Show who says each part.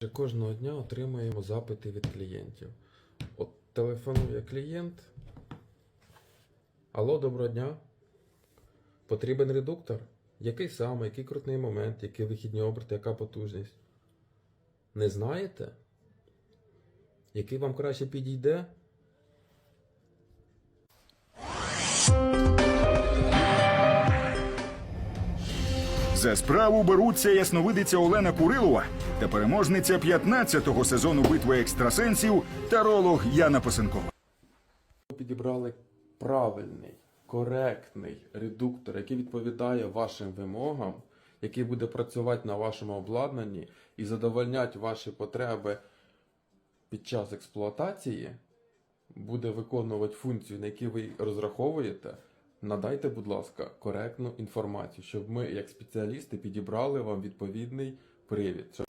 Speaker 1: Вже Кожного дня отримуємо запити від клієнтів. От телефонує клієнт. Алло, доброго дня. Потрібен редуктор? Який саме, який крутний момент, які вихідні оберти, яка потужність? Не знаєте? Який вам краще підійде?
Speaker 2: За справу беруться ясновидиця Олена Курилова та переможниця 15-го сезону битви екстрасенсів таролог Яна Пасенкова.
Speaker 1: Підібрали правильний, коректний редуктор, який відповідає вашим вимогам, який буде працювати на вашому обладнанні і задовольняти ваші потреби під час експлуатації, буде виконувати функцію, на яку ви розраховуєте. Надайте, будь ласка, коректну інформацію, щоб ми, як спеціалісти, підібрали вам відповідний привід.